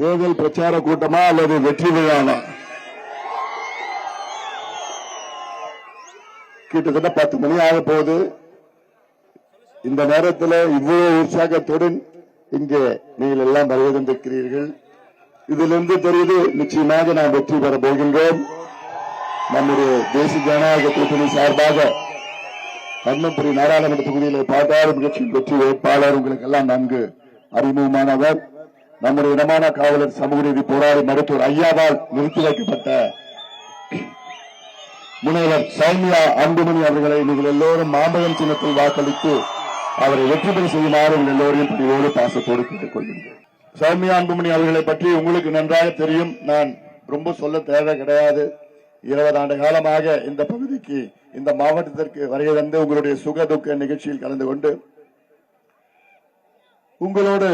தேர்தல் பிரச்சார கூட்டமா அல்லது வெற்றி விழானா கிட்டத்தட்ட பத்து மணி ஆக போகுது. இந்த நேரத்தில் இவ்வளவு உற்சாகத்துடன் இங்கே நீங்கள் எல்லாம் வருவதென்றிருக்கிறீர்கள் இதிலிருந்து தெரியுது நிச்சயமாக நாம் வெற்றி பெற போகின்றோம். நம்முடைய தேசிய ஜனநாயக கூட்டணி சார்பாக தர்மபுரி நாடாளுமன்ற தொகுதியில் பாட்டாளர் கட்சியின் வெற்றி வேட்பாளர் உங்களுக்கு எல்லாம் நன்கு அறிமுகமானவர். நம்முடைய இனமான காவலர் சமூக நீதி போராளி மருத்துவர் ஐயாவால் நிறுத்தி வைக்கப்பட்ட முனைவர் சௌமியா அன்புமணி அவர்களை நீங்கள் எல்லோரும் மாம்பழம் சின்னத்தில் வாக்களித்து அவரை வெற்றி பெற செய்யுமாறு உங்கள் எல்லோரையும் பணியோடு பாசத்தோடு கேட்டுக் கொள்கின்றேன். சௌமியா அன்புமணி அவர்களை பற்றி உங்களுக்கு நன்றாக தெரியும். நான் ரொம்ப சொல்ல தேவை கிடையாது. இருபது ஆண்டு காலமாக இந்த பகுதிக்கு இந்த மாவட்டத்திற்கு வருகை தந்து உங்களுடைய சுக துக்க நிகழ்ச்சியில் கலந்து கொண்டு உங்களோடு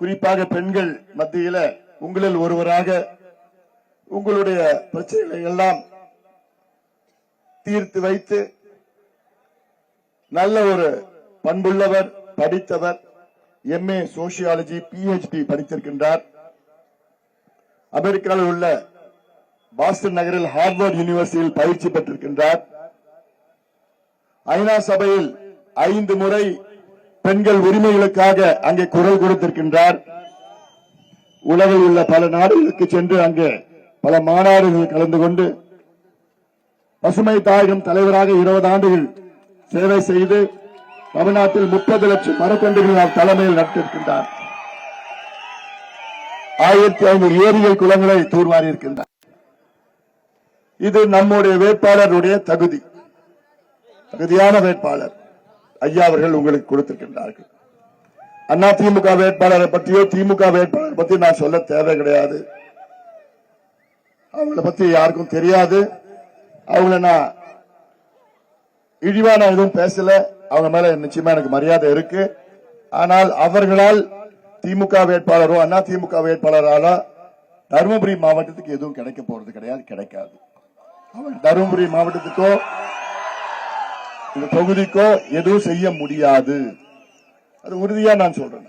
குறிப்பாக பெண்கள் மத்தியில உங்களில் ஒருவராக உங்களுடைய பிரச்சனைகளை எல்லாம் தீர்த்து வைத்து நல்ல ஒரு பண்புள்ளவர் படித்தவர் எம்ஏ சோசியாலஜி பிஹெச்டி படித்திருக்கின்றார். அமெரிக்காவில் உள்ள பாஸ்டன் நகரில் ஹார்வர்ட் யூனிவர்சிட்டியில் பயிற்சி பெற்றிருக்கின்றார். ஐநா சபையில் ஐந்து முறை பெண்கள் உரிமைகளுக்காக அங்கே குரல் கொடுத்திருக்கின்றார். உலகில் உள்ள பல நாடுகளுக்கு சென்று அங்கே பல மாநாடுகள் கலந்து கொண்டு பசுமை தாயகம் தலைவராக இருபது ஆண்டுகள் சேவை செய்து தமிழ்நாட்டில் முப்பது லட்சம் மரக்கன்றுகள் அவர் தலைமையில் நட்டிருக்கின்றார். ஆயிரத்தி ஐநூறு ஏரிகள் குளங்களை தூர்வாரி இருக்கின்றார். இது நம்முடைய வேட்பாளருடைய தகுதி. தகுதியான வேட்பாளர். ஐயா அவர்கள் உங்களுக்கு கொடுத்திருக்கின்றார்கள். அண்ணா திமுக வேட்பாளரை பற்றியோ திமுக வேட்பாளர் பத்தி நான் சொல்ல தேவை கிடையாது. அவங்கள பத்தி யாருக்கும் தெரியாது. அவங்கள நான் இழிவா நான் எதுவும் பேசல. அவங்க மேல நிச்சயமா எனக்கு மரியாதை இருக்கு. ஆனால் அவர்களால் திமுக வேட்பாளரோ அண்ணா திமுக வேட்பாளரால தருமபுரி மாவட்டத்துக்கு எதுவும் கிடைக்க போறது கிடையாது கிடைக்காது. அவர் தருமபுரி மாவட்டத்துக்கோ இந்த தொகுதிக்கோ எதுவும் செய்ய முடியாது. அது உறுதியா நான் சொல்றேன்.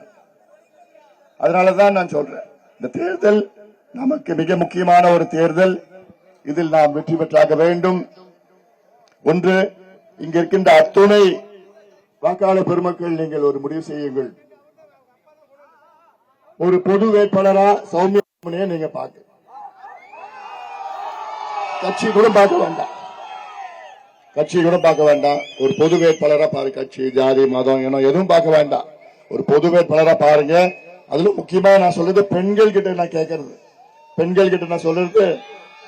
அதனாலதான் நான் சொல்றேன். இந்த தேர்தல் நமக்கு மிக முக்கியமான ஒரு தேர்தல். இதில் நாம் வெற்றி பெற்றாக வேண்டும். ஒன்று இங்க இருக்கின்ற அத்துணை வாக்காளர் பெருமக்கள் நீங்கள் ஒரு முடிவு செய்யுங்கள். ஒரு பொது வேட்பாளரா சௌமியா நீங்க பார்க்க. கட்சி கூட பார்க்க வேண்டாம். கட்சி கூட பார்க்க வேண்டாம். ஒரு பொது வேட்பாளராக பாரு கட்சி ஜாதி மதம் இனம் எதுவும் பார்க்க வேண்டாம். ஒரு பொது வேட்பாளரா பாருங்க. அதுல முக்கியமா நான் சொல்றது பெண்கள் கிட்ட நான் கேட்கறது பெண்கள் கிட்ட நான் சொல்றது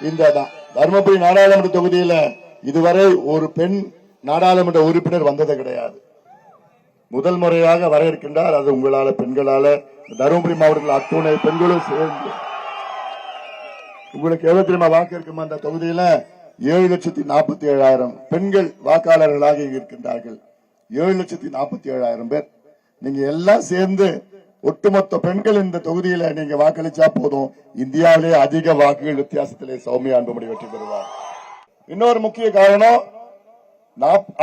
இந்த தான் தருமபுரி நாடாளுமன்ற தொகுதியில இதுவரை ஒரு பெண் நாடாளுமன்ற உறுப்பினர் வந்தது கிடையாது. முதல் முறையாக வர இருக்கின்றார் அது உங்களால பெண்களால. தருமபுரி மாவட்டத்தில் அத்துணை பெண்களும் சேர்ந்து. உங்களுக்கு எவ்வளவு தெரியுமா வாக்கு இருக்குமா அந்த தொகுதியில? ஏழு லட்சத்தி நாற்பத்தி ஏழாயிரம் பெண்கள் வாக்காளர்களாக இருக்கின்றார்கள். ஏழு லட்சத்தி நாற்பத்தி ஏழாயிரம் பேர். நீங்க எல்லாம் சேர்ந்து ஒட்டுமொத்த பெண்கள் இந்த தொகுதியில நீங்க வாக்களிச்சா போதும். இந்தியாவிலே அதிக வாக்குகள் வித்தியாசத்திலே சௌமியா அன்புமணி வெற்றி பெறுவார். இன்னொரு முக்கிய காரணம்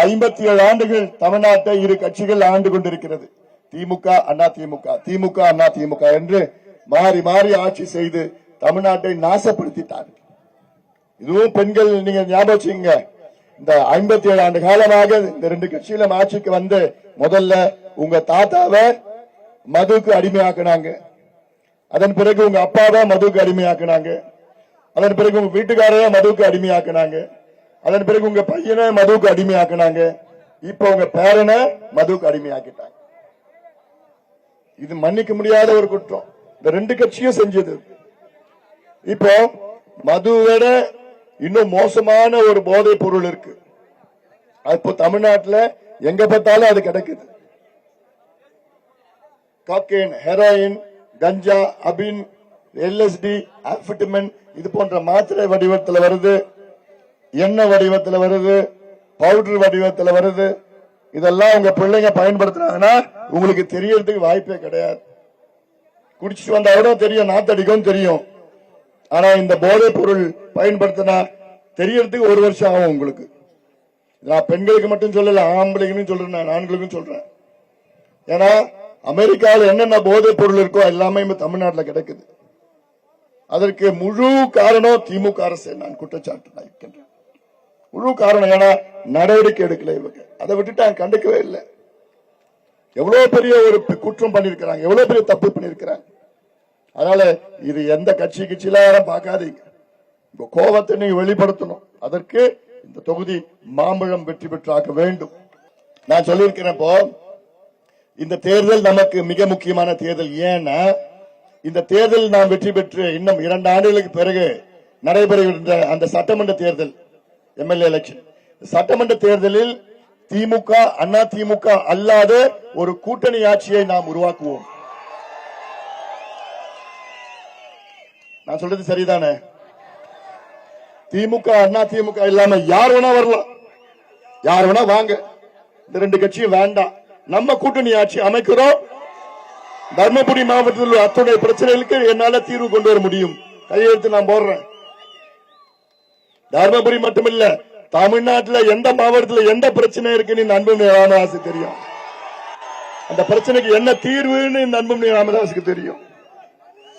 ஐம்பத்தி ஏழு ஆண்டுகள் தமிழ்நாட்டை இரு கட்சிகள் ஆண்டு கொண்டிருக்கிறது. திமுக அண்ணா திமுக திமுக அண்ணா திமுக என்று மாறி மாறி ஆட்சி செய்து தமிழ்நாட்டை நாசப்படுத்திட்டார்கள். இதுவும் பெண்கள் நீங்க ஞாபகம் இந்த ஐம்பத்தி ஏழு ஆண்டு காலமாக இந்த ரெண்டு கட்சியிலும் ஆட்சிக்கு வந்து முதல்ல உங்க தாத்தாவை மதுக்கு அடிமையாக்குனாங்க. அதன் பிறகு உங்க அப்பாவை மதுக்கு அடிமையாக்குனாங்க. அதன் பிறகு உங்க வீட்டுக்காரைய மதுக்கு அடிமையாக்குனாங்க. அதன் பிறகு உங்க பையனை மதுவுக்கு அடிமையாக்குனாங்க. இப்ப உங்க பேரனை மதுவுக்கு அடிமையாக்கிட்டாங்க. இது மன்னிக்க முடியாத ஒரு குற்றம். இந்த ரெண்டு கட்சியும் செஞ்சது. இப்போ மதுவோட இன்னும் மோசமான ஒரு போதை பொருள் இருக்கு. இப்போ தமிழ்நாட்டில் எங்க பார்த்தாலும் அது கிடைக்குது. காக்கேன் ஹெராயின் கஞ்சா அபின் எல்எஸ்டி ஆம்பிட்டமின் இது போன்ற மாத்திரை வடிவத்தில் வருது. எண்ணெய் வடிவத்தில் வருது. பவுடர் வடிவத்தில் வருது. இதெல்லாம் உங்க பிள்ளைங்க பயன்படுத்துறாங்கன்னா உங்களுக்கு தெரியறதுக்கு வாய்ப்பே கிடையாது. குடிச்சிட்டு வந்தா கூட தெரியும் நாத்தடிக்கும் தெரியும். ஆனா இந்த போதைப் பொருள் பயன்படுத்தினா தெரியறதுக்கு ஒரு வருஷம் ஆகும் உங்களுக்கு. நான் பெண்களுக்கு மட்டும் சொல்லல ஆம்பளைக்குன்னு சொல்றேன் நான் ஆண்களுக்கும் சொல்றேன். ஏன்னா அமெரிக்காவில் என்னென்ன போதைப் பொருள் இருக்கோ எல்லாமே இப்ப தமிழ்நாட்டுல கிடைக்குது. அதற்கு முழு காரணம் திமுக அரசு நான் குற்றச்சாட்டு நான் இருக்கின்றேன். முழு காரணம் ஏன்னா நடவடிக்கை எடுக்கல இவங்க. அதை விட்டுட்டு கண்டுக்கவே இல்லை. எவ்வளவு பெரிய ஒரு குற்றம் பண்ணிருக்கிறாங்க எவ்வளவு பெரிய தப்பு பண்ணிருக்கிறாங்க அதனால இது எந்த கட்சி கட்சியில யாரும் பார்க்காதீங்க. உங்க கோபத்தை நீங்க வெளிப்படுத்தணும். அதற்கு இந்த தொகுதி மாம்பழம் வெற்றி பெற்றாக்க வேண்டும். நான் சொல்லியிருக்கிறேன் இப்போ இந்த தேர்தல் நமக்கு மிக முக்கியமான தேர்தல். ஏன்னா இந்த தேர்தல் நாம் வெற்றி பெற்று இன்னும் இரண்டு ஆண்டுகளுக்கு பிறகு நடைபெறுகின்ற அந்த சட்டமன்ற தேர்தல் எம்எல்ஏ எலெக்ஷன் சட்டமன்ற தேர்தலில் திமுக அண்ணா திமுக அல்லாத ஒரு கூட்டணி ஆட்சியை நாம் உருவாக்குவோம். நான் சொல்றது சரிதானே? திமுக அண்ணா திமுக இல்லாம யார் வேணா வரலாம். யார் வேணா வாங்க. இந்த ரெண்டு கட்சியும் வேண்டாம். நம்ம கூட்டணி ஆட்சி அமைக்கிறோம். தர்மபுரி மாவட்டத்தில் உள்ள அத்துடைய பிரச்சனைகளுக்கு என்னால தீர்வு கொண்டு வர முடியும். கையெழுத்து நான் போடுறேன். தர்மபுரி மட்டுமில்ல தமிழ்நாட்டில் எந்த மாவட்டத்தில் எந்த பிரச்சனை இருக்குன்னு இந்த அன்பு ராமதாசுக்கு தெரியும். அந்த பிரச்சனைக்கு என்ன தீர்வுன்னு இந்த அன்பு ராமதாசுக்கு தெரியும்.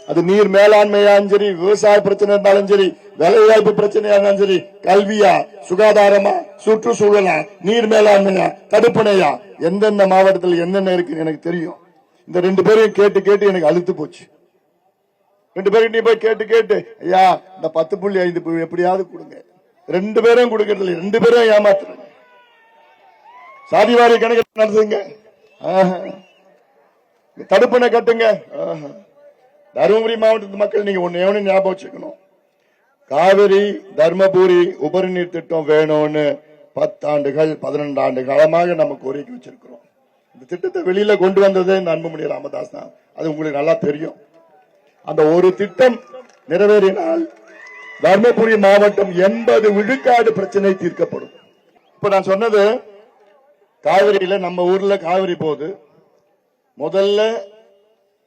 அது நீர் மேலாண்மையாலும் சரி விவசாய பிரச்சனை இருந்தாலும் சரி வேலைவாய்ப்பு பிரச்சனையா இருந்தாலும் சரி கல்வியா சுகாதாரமா சுற்றுச்சூழலா நீர் மேலாண்மையா தடுப்பணையா எந்தெந்த மாவட்டத்தில் என்னென்ன இருக்குன்னு எனக்கு தெரியும். இந்த ரெண்டு பேரையும் கேட்டு கேட்டு எனக்கு அழுத்து போச்சு. ரெண்டு பேரும் நீ போய் கேட்டு கேட்டு ஐயா இந்த பத்து புள்ளி ஐந்து புள்ளி எப்படியாவது கொடுங்க. ரெண்டு பேரும் கொடுக்கறது இல்லை ரெண்டு பேரும் ஏமாத்துறேன். சாதிவாரி கணக்கு நடத்துங்க. தடுப்பணை கட்டுங்க. ஆஹா. தருமபுரி மாவட்டத்து மக்கள் நீங்க ஒன்னு எவனு ஞாபகம் வச்சுக்கணும். காவிரி தர்மபுரி உபரிநீர் திட்டம் வேணும்னு பத்தாண்டுகள் பதினெண்டு ஆண்டு காலமாக நம்ம கோரிக்கை வச்சிருக்கிறோம். இந்த திட்டத்தை வெளியில கொண்டு வந்ததே இந்த அன்புமணி ராமதாஸ் தான். அது உங்களுக்கு நல்லா தெரியும். அந்த ஒரு திட்டம் நிறைவேறினால் தர்மபுரி மாவட்டம் எண்பது விழுக்காடு பிரச்சனை தீர்க்கப்படும். இப்ப நான் சொன்னது காவிரியில நம்ம ஊர்ல காவிரி போகுது. முதல்ல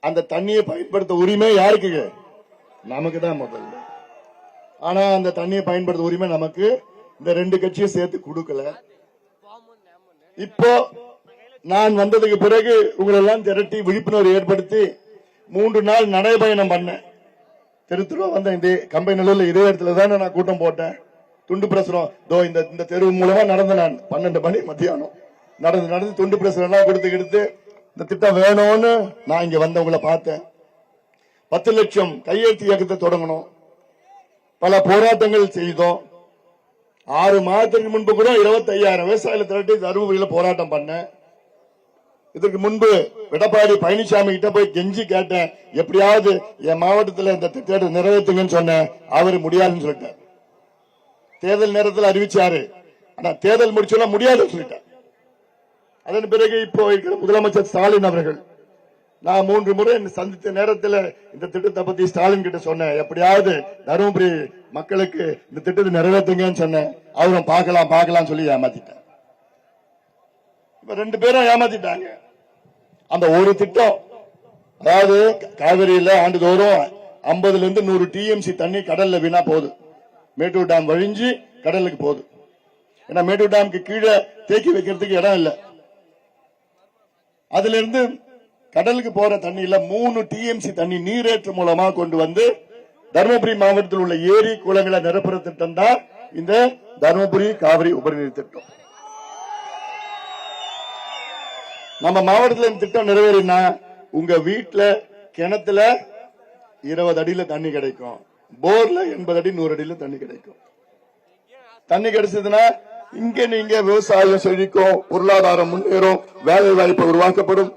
அந்த தண்ணியை பயன்படுத்த உரிமை யாருக்கு நமக்கு தான் முதல்ல. ஆனா அந்த தண்ணியை பயன்படுத்த உரிமை நமக்கு இந்த ரெண்டு கட்சியும் சேர்த்து கொடுக்கல. இப்போ நான் வந்ததுக்கு பிறகு உங்களெல்லாம் திரட்டி விழிப்புணர்வு ஏற்படுத்தி மூன்று நாள் நடைபயணம் பண்ணேன். திருத்துருவா வந்த இந்த கம்பெனில இதே இடத்துல தானே நான் கூட்டம் போட்டேன். துண்டு பிரசுரம் தோ இந்த இந்த தெருவு மூலமா நடந்த நான் பன்னெண்டு மணி மத்தியானம். நடந்து நடந்து துண்டு பிரசுரம் எல்லாம் கொடுத்து கொடுத்து இந்த திட்டம் வேணும்னு நான் இங்க வந்தவங்களை பார்த்தேன். பத்து லட்சம் கையெழுத்து இயக்கத்தை தொடங்கணும். பல போராட்டங்கள் செய்தோம். ஆறு மாதத்துக்கு முன்பு கூட இருபத்தி ஐயாயிரம் விவசாயிகளை திரட்டி தருமபுரியில் போராட்டம் பண்ணேன். இதற்கு முன்பு எடப்பாடி பழனிசாமி கிட்ட போய் கெஞ்சி கேட்டேன். எப்படியாவது என் மாவட்டத்தில் இந்த திட்டத்தை நிறைவேற்றுங்கன்னு சொன்னேன். அவரு முடியாதுன்னு சொல்லிட்டார். தேர்தல் நேரத்தில் அறிவிச்சாரு. ஆனா தேர்தல் முடிச்சோன்னா முடியாதுன்னு சொல்லிட்டார். அதன் பிறகு இப்போ இருக்கிற முதலமைச்சர் ஸ்டாலின் அவர்கள் நான் மூன்று முறை சந்தித்த நேரத்தில் இந்த திட்டத்தை பத்தி ஸ்டாலின் கிட்ட சொன்னேன். எப்படியாவது தருமபுரி மக்களுக்கு இந்த திட்டத்தை நிறைவேற்றுங்கன்னு சொன்னேன். அவரும் பார்க்கலாம் பார்க்கலாம் சொல்லி ஏமாத்திட்டேன் இப்ப ரெண்டு பேரும் ஏமாத்திட்டாங்க. அந்த ஒரு திட்டம் அதாவது காவிரியில ஆண்டுதோறும் ஐம்பதுல இருந்து நூறு டிஎம்சி தண்ணி கடல்ல வீணா போகுது. மேட்டூர் டேம் வழிஞ்சு கடலுக்கு போகுது. ஏன்னா மேட்டூர் டேமுக்கு கீழே தேக்கி வைக்கிறதுக்கு இடம் இல்லை. அதுல இருந்து கடலுக்கு போற தண்ணியில மூணு டிஎம்சி தண்ணி நீரேற்று மூலமா கொண்டு வந்து தருமபுரி மாவட்டத்தில் உள்ள ஏரி குளங்களை நிரப்புற திட்டம் தான் இந்த தருமபுரி காவிரி உபரிநீர் திட்டம். நம்ம மாவட்டத்தில் இந்த திட்டம் நிறைவேறினா உங்க வீட்டுல கிணத்துல இருபது அடியில தண்ணி கிடைக்கும். போர்ல எண்பது அடி நூறு அடியில தண்ணி கிடைக்கும். தண்ணி கிடைச்சதுன்னா இங்க நீங்க விவசாயம் செழிக்கும் பொருளாதாரம் முன்னேறும் வேலை வாய்ப்பு உருவாக்கப்படும்.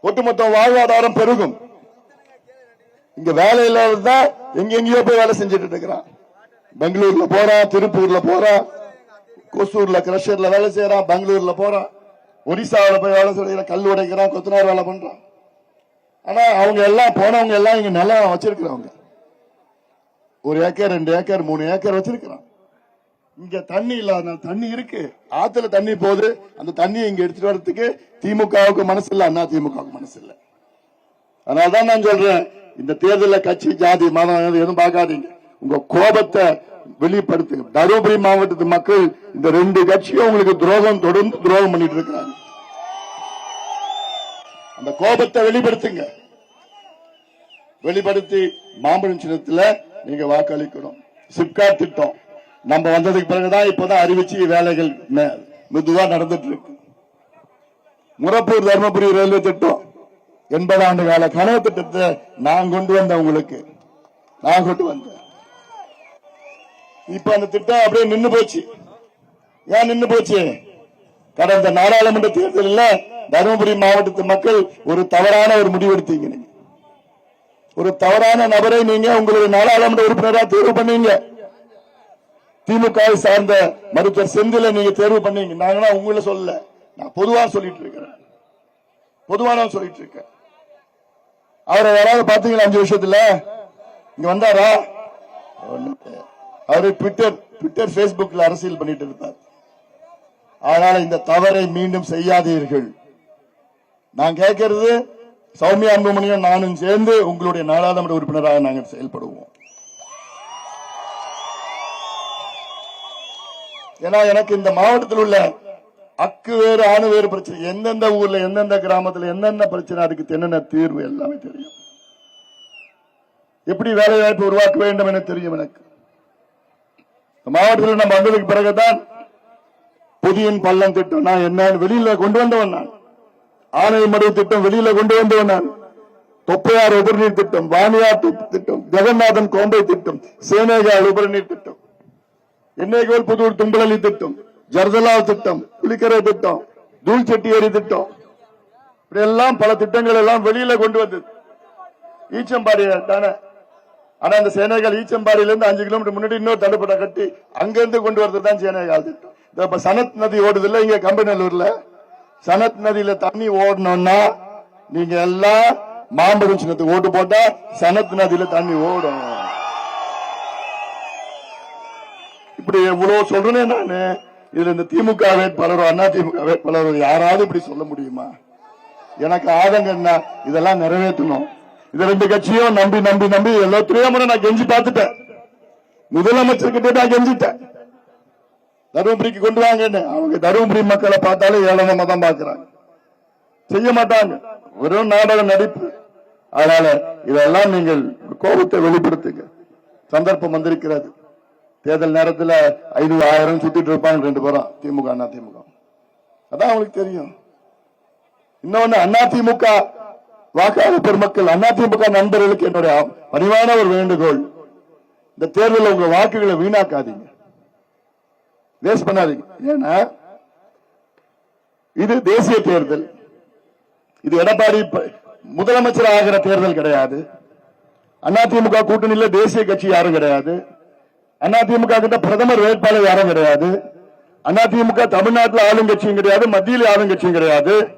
ஒட்டுமொத்த வாழ்வாதாரம் பெருகும். இங்க வேலை இல்லாததான் எங்க எங்கேயோ போய் வேலை செஞ்சுட்டு இருக்கிறான். பெங்களூர்ல போறான் திருப்பூர்ல போறான் கொசூர்ல கிரஷர்ல வேலை செய்யறான் பெங்களூர்ல போறான். ஒரிசாவில போய் வேலை செய்யறான் கல் உடைக்கிறான் கொத்தனார் வேலை பண்றான். ஆனா அவங்க எல்லாம் போனவங்க எல்லாம் இங்க நிலம் வச்சிருக்கிறவங்க. ஒரு ஏக்கர் ரெண்டு ஏக்கர் மூணு ஏக்கர் வச்சிருக்கிறான். இங்க தண்ணி இல்லாதனால தண்ணி இருக்கு. ஆத்துல தண்ணி போகுது. அந்த தண்ணியை இங்க எடுத்துட்டு வரதுக்கு திமுகவுக்கு மனசு இல்ல அண்ணா திமுகவுக்கு மனசு இல்ல. அதனாலதான் நான் சொல்றேன் இந்த தேர்தலில் கட்சி ஜாதி மதம் எதுவும் பார்க்காதீங்க. உங்க கோபத்தை வெளிப்படுத்துங்க. தருமபுரி மாவட்டத்து மக்கள் இந்த ரெண்டு கட்சியும் உங்களுக்கு துரோகம் தொடர்ந்து துரோகம் பண்ணிட்டு இருக்காங்க. அந்த அந்த கோபத்தை வெளிப்படுத்துங்க. வெளிப்படுத்தி மாம்பழம் சின்னத்துல நீங்க வாக்களிக்கணும். சிப்காட் திட்டம். நம்ம வந்ததுக்கு பிறகுதான் இப்பதான் அறிவிச்சு வேலைகள் மெதுவா நடந்துட்டு இருக்கு முரப்பூர் தர்மபுரி ரயில்வே திட்டம் எண்பது ஆண்டு கால கனவு திட்டத்தை நான் கொண்டு வந்தேன் உங்களுக்கு. நான் கொண்டு வந்தேன். இப்ப அந்த திட்டம் அப்படியே நின்னு போச்சு. ஏன் நின்னு போச்சு? கடந்த நாடாளுமன்ற தேர்தலில் தருமபுரி மாவட்டத்து மக்கள் ஒரு தவறான ஒரு முடிவு எடுத்தீங்க ஒரு தவறான நபரை நீங்க உங்களுடைய நாடாளுமன்ற உறுப்பினராக தேர்வு பண்ணீங்க. திமுக சார்ந்த மருத்துவர் செந்தில நீங்க தேர்வு பண்ணீங்க. நாங்களா உங்களை சொல்லல. நான் பொதுவா சொல்லிட்டு இருக்கிறேன். பொதுவா நான் சொல்லிட்டு இருக்கேன். அவரை யாராவது பாத்தீங்களா அஞ்சு வருஷத்துல? இங்க வந்தாரா? அவரு ட்விட்டர் ட்விட்டர் பேஸ்புக்ல அரசியல் பண்ணிட்டு இருப்பார். அதனால இந்த தவறை மீண்டும் செய்யாதீர்கள். நான் கேட்கறது சௌமியா அன்புமணியும் நானும் சேர்ந்து உங்களுடைய நாடாளுமன்ற உறுப்பினராக நாங்கள் செயல்படுவோம். ஏன்னா எனக்கு இந்த மாவட்டத்தில் உள்ள அக்கு வேறு ஆணு வேறு பிரச்சனை. எந்தெந்த ஊர்ல எந்தெந்த கிராமத்துல என்னென்ன பிரச்சனை அதுக்கு என்னென்ன தீர்வு எல்லாமே தெரியும். எப்படி வேலை வாய்ப்பு உருவாக்க வேண்டும் என தெரியும் எனக்கு. மாவட்டத்தில் நம்ம வந்ததுக்கு பிறகுதான் புதிய பள்ளம் திட்டம். நான் என்னன்னு வெளியில கொண்டு வந்தவன் நான். ஆணையமடு திட்டம் வெளியில கொண்டு வந்தவன் நான். தொப்பையார் உபரிநீர் திட்டம் வாணியார் திட்டம் ஜெகநாதன் கோம்பை திட்டம் சேனேகால் உபரிநீர் திட்டம். எண்ணெய்கோல் புதூர் தும்பலி திட்டம் ஜர்தலாவ் திட்டம் புலிக்கரை திட்டம் தூள்செட்டியேரி திட்டம். இப்படி எல்லாம் பல திட்டங்கள் எல்லாம் வெளியில கொண்டு வந்தது. ஈச்சம்பாடி தானே? ஆனா அந்த சேனைகள் ஈச்சம்பாடியில இருந்து அஞ்சு கிலோமீட்டர் முன்னாடி இன்னொரு தடுப்படை கட்டி அங்கிருந்து கொண்டு வரது தான் சேனைகால் திட்டம். இப்ப சனத் நதி ஓடுது இல்ல இங்க கம்பநல்லூர்ல? சனத் நதியில தண்ணி ஓடணும்னா நீங்க எல்லாம் மாம்பழம் சின்னத்துக்கு ஓட்டு போட்டா சனத் நதியில தண்ணி ஓடும். இப்படி எவ்வளவு சொல்றேன் நானு. இதுல இந்த திமுக வேட்பாளரோ அண்ணா திமுக வேட்பாளரோ யாராவது இப்படி சொல்ல முடியுமா? எனக்கு ஆதங்கம் என்ன? இதெல்லாம் நிறைவேற்றணும். இது ரெண்டு கட்சியும் நம்பி நம்பி நம்பி எல்லாத்திலையும் முறை நான் கெஞ்சி பார்த்துட்டேன். முதலமைச்சர் கிட்ட நான் கெஞ்சிட்டேன். தருமபுரிக்கு கொண்டு வாங்கன்னு. அவங்க தருமபுரி மக்களை பார்த்தாலே ஏளனமா தான் பாக்குறாங்க செய்ய மாட்டாங்க. வெறும் நாடக நடிப்பு. அதனால இதெல்லாம் நீங்கள் கோபத்தை வெளிப்படுத்துங்க. சந்தர்ப்பம் வந்திருக்கிறது. தேர்தல் நேரத்துல ஐநூறு ஆயிரம் சுத்திட்டு இருப்பாங்க ரெண்டு பேரும். திமுக அண்ணா திமுக. அதான் அவங்களுக்கு தெரியும். இன்னொன்னு அண்ணா திமுக. வாக்காளர் பெருமக்கள் அண்ணா திமுக நண்பர்களுக்கு என்னுடைய பணிவான ஒரு வேண்டுகோள். இந்த தேர்தலில் உங்க வாக்குகளை வீணாக்காதீங்க. வேஸ்ட் பண்ணாதீங்க. ஏன்னா இது தேசிய தேர்தல். இது எடப்பாடி முதலமைச்சர் ஆகிற தேர்தல் கிடையாது. அதிமுக கூட்டணியில தேசிய கட்சி யாரும் கிடையாது. அதிமுக கிட்ட பிரதமர் வேட்பாளர் யாரும் கிடையாது. அதிமுக தமிழ்நாட்டில் ஆளும் கட்சியும் கிடையாது மத்தியில் ஆளும் கட்சியும் கிடையாது.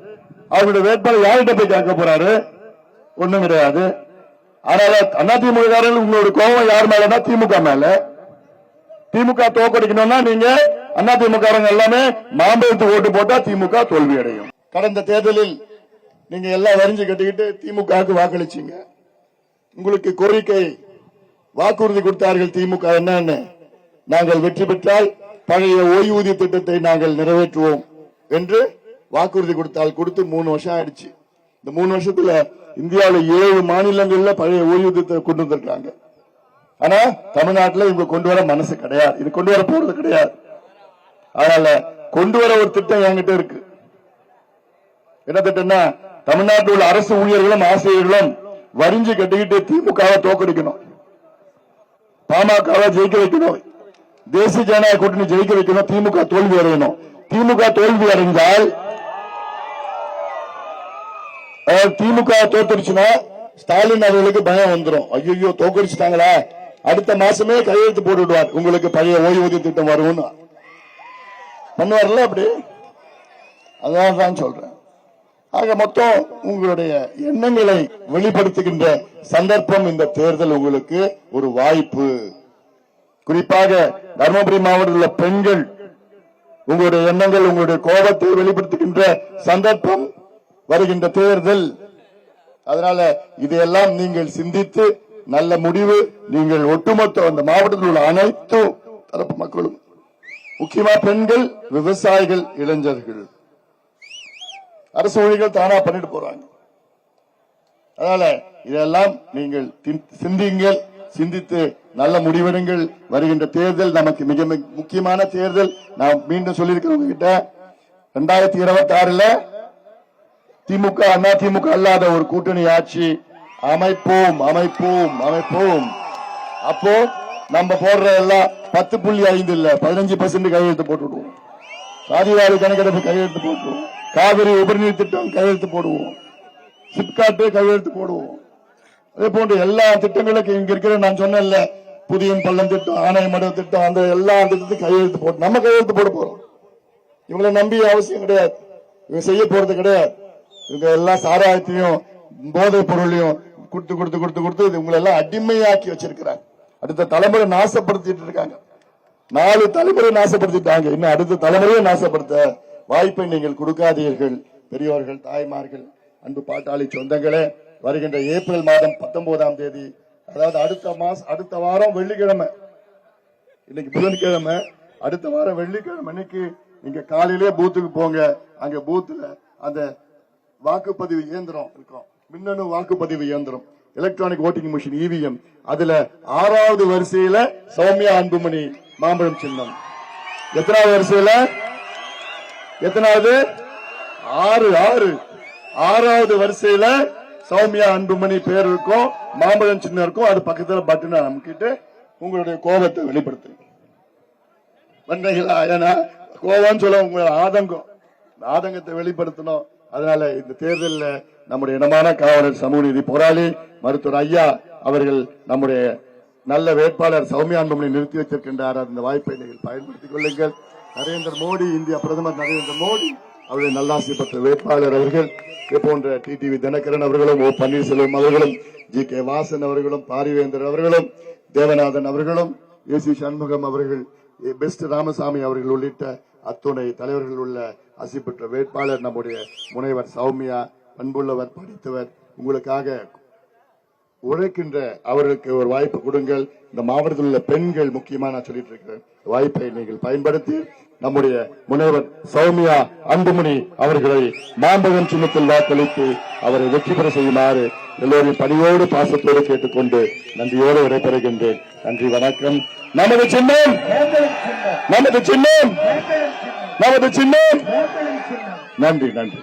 அவருடைய வேட்பாளர் யார்கிட்ட போய் கேட்க போறாரு? ஒண்ணும் கிடையாது. அதனால அதிமுக உங்களோட கோபம் யார் மேலனா திமுக மேல. திமுக தோக்கடிக்கணும்னா நீங்க அதிமுக எல்லாமே மாம்பழத்து ஓட்டு போட்டா திமுக தோல்வி அடையும். கடந்த தேர்தலில் நீங்க எல்லாம் வரிஞ்சு கட்டிக்கிட்டு திமுகவுக்கு வாக்களிச்சீங்க. உங்களுக்கு கோரிக்கை வாக்குறுதி கொடுத்தார்கள் திமுக. என்னன்னு? நாங்கள் வெற்றி பெற்றால் பழைய ஓய்வூதிய திட்டத்தை நாங்கள் நிறைவேற்றுவோம் என்று வாக்குறுதி கொடுத்தால் கொடுத்து மூணு வருஷம் ஆயிடுச்சு. இந்த மூணு வருஷத்துல இந்தியாவில் ஏழு மாநிலங்கள்ல பழைய ஓய்வூதியத்தை கொண்டு வந்திருக்காங்க ஆனா தமிழ்நாட்டுல இவங்க கொண்டு வர மனசு கிடையாது. இது கொண்டு வர போறது கிடையாது. அதனால கொண்டு வர ஒரு திட்டம் என்கிட்ட இருக்கு. என்ன திட்டம்னா தமிழ்நாட்டில் உள்ள அரசு ஊழியர்களும் ஆசிரியர்களும் வரிஞ்சு கட்டிக்கிட்டு திமுகவை தோக்கடிக்கணும். பாமகவை ஜெயிக்க வைக்கணும். தேசிய ஜனநாயக கூட்டணி ஜெயிக்க வைக்கணும். திமுக தோல்வி அடையணும். திமுக தோல்வி அடைந்தால் திமுக தோத்துருச்சுன்னா ஸ்டாலின் அவர்களுக்கு பயம் வந்துரும். ஐயோ தோக்கடிச்சுட்டாங்களா. அடுத்த மாசமே கையெழுத்து போட்டு விடுவார். உங்களுக்கு பழைய ஓய்வூதிய திட்டம் வரும்னு. பண்ணுவார்ல அப்படி? அதான் தான் சொல்றேன். ஆக மொத்தம் உங்களுடைய எண்ணங்களை வெளிப்படுத்துகின்ற சந்தர்ப்பம் இந்த தேர்தல் உங்களுக்கு ஒரு வாய்ப்பு. குறிப்பாக தருமபுரி மாவட்டத்தில் பெண்கள் உங்களுடைய எண்ணங்கள் உங்களுடைய கோபத்தை வெளிப்படுத்துகின்ற சந்தர்ப்பம் வருகின்ற தேர்தல். அதனால இதையெல்லாம் நீங்கள் சிந்தித்து நல்ல முடிவு நீங்கள் ஒட்டுமொத்த அந்த மாவட்டத்தில் உள்ள அனைத்து தரப்பு மக்களும் முக்கியமா பெண்கள் விவசாயிகள் இளைஞர்கள். அரசு ஊழியர்கள் தானா பண்ணிட்டு போறாங்க. அதனால இதெல்லாம் நீங்கள் சிந்தியுங்கள் சிந்தித்து நல்ல முடிவெடுங்கள். வருகின்ற தேர்தல் நமக்கு மிக மிக முக்கியமான தேர்தல். நான் மீண்டும் சொல்லியிருக்கிறவங்க கிட்ட ரெண்டாயிரத்தி இருபத்தி ஆறுல திமுக அண்ணா திமுக அல்லாத ஒரு கூட்டணி ஆட்சி அமைப்போம் அமைப்போம் அமைப்போம். அப்போ நம்ம போடுற எல்லாம் பத்து புள்ளி ஐந்து இல்ல பதினஞ்சு பர்சன்ட் கையெழுத்து போட்டுவிடுவோம். சாதிவாரி கணக்கெடுப்பு கையெழுத்து போட்டுருவோம் காவிரி உபரிநீர் திட்டம் கையெழுத்து போடுவோம். சிப்காட்டு கையெழுத்து போடுவோம். அதே போன்று எல்லா திட்டங்களுக்கும் இங்க இருக்கிற நான் சொன்னேன்ல புதிய பள்ளம் திட்டம் ஆணையமட திட்டம் அந்த எல்லா திட்டத்தையும் கையெழுத்து போட்டு நம்ம கையெழுத்து போட போறோம். இவங்களை நம்பி அவசியம் கிடையாது. இவங்க செய்ய போறது கிடையாது. இவங்க எல்லா சாராயத்தையும் போதைப் பொருளையும் கொடுத்து கொடுத்து கொடுத்து கொடுத்து இது உங்களை எல்லாம் அடிமையாக்கி வச்சிருக்கிறாங்க. அடுத்த தலைமுறை நாசப்படுத்திட்டு இருக்காங்க. நாலு தலைமுறை நாசப்படுத்திட்டாங்க. இன்னும் அடுத்த தலைமுறையை நாசப்படுத்த வாய்ப்பை நீங்கள் கொடுக்காதீர்கள். பெரியோர்கள் தாய்மார்கள் அன்பு பாட்டாளி சொந்தங்களே வருகின்ற ஏப்ரல் மாதம் பத்தொன்பதாம் தேதி அதாவது அடுத்த மாசம் அடுத்த வாரம் வெள்ளிக்கிழமை. இன்னைக்கு புதன்கிழமை அடுத்த வாரம் வெள்ளிக்கிழமை அன்னைக்கு நீங்க காலையிலே பூத்துக்கு போங்க. அங்க பூத்துல அந்த வாக்குப்பதிவு இயந்திரம் இருக்கும். மின்னணு வாக்குப்பதிவு இயந்திரம். எலக்ட்ரானிக் ஓட்டிங் மிஷின் இவிஎம் அதுல ஆறாவது வரிசையில சௌமியா அன்புமணி மாம்பழம் சின்னம். எத்தனாவது வரிசையில? எத்தனாவது? ஆறு ஆறு. ஆறாவது வரிசையில சௌமியா அன்புமணி பேர் இருக்கும் மாம்பழம் சின்ன இருக்கும் அது பக்கத்துல பட்டனை அமுக்கிட்டு உங்களுடைய கோபத்தை வெளிப்படுத்துங்க பண்றீங்களா ஏன்னா கோவம்னு சொல்ல உங்க ஆதங்கம். ஆதங்கத்தை வெளிப்படுத்தணும். அதனால இந்த தேர்தலில் நம்முடைய இனமான காவலர் சமூக நீதி போராளி மருத்துவர் ஐயா அவர்கள் நம்முடைய நல்ல வேட்பாளர் சௌமியா அன்புமணி நிறுத்தி வச்சிருக்கின்றார் அந்த வாய்ப்பை நீங்கள் பயன்படுத்திக் கொள்ளுங்கள். நரேந்திர மோடி இந்திய பிரதமர் நரேந்திர மோடி அவருடைய நல்லாசி பெற்ற வேட்பாளர் அவர்கள் போன்ற டிடிவி தினகரன் அவர்களும் ஓ பன்னீர்செல்வம் அவர்களும் ஜி கே வாசன் அவர்களும் பாரிவேந்தர் அவர்களும் தேவநாதன் அவர்களும் ஏ சி சண்முகம் அவர்கள் பெஸ்ட் ராமசாமி அவர்கள் உள்ளிட்ட அத்துணை தலைவர்கள் உள்ள அசி பெற்ற வேட்பாளர் நம்முடைய முனைவர் சௌமியா பண்புள்ளவர் படித்தவர் உங்களுக்காக உழைக்கின்ற அவர்களுக்கு ஒரு வாய்ப்பு கொடுங்கள். இந்த மாவட்டத்தில் உள்ள பெண்கள் முக்கியமா நான் சொல்லிட்டு இருக்கிறேன் வாய்ப்பை நீங்கள் பயன்படுத்தி நம்முடைய முனைவர் சௌமியா அன்புமணி அவர்களை மாம்பழம் சின்னத்தில் வாக்களித்து அவரை வெற்றி பெற செய்யுமாறு எல்லோரும் பணியோடு பாசத்தோடு கேட்டுக்கொண்டு நன்றியோடு விடைபெறுகின்றேன். நன்றி வணக்கம். நமது சின்னம்! நமது சின்னம்! நமது சின்னம்! நன்றி நன்றி.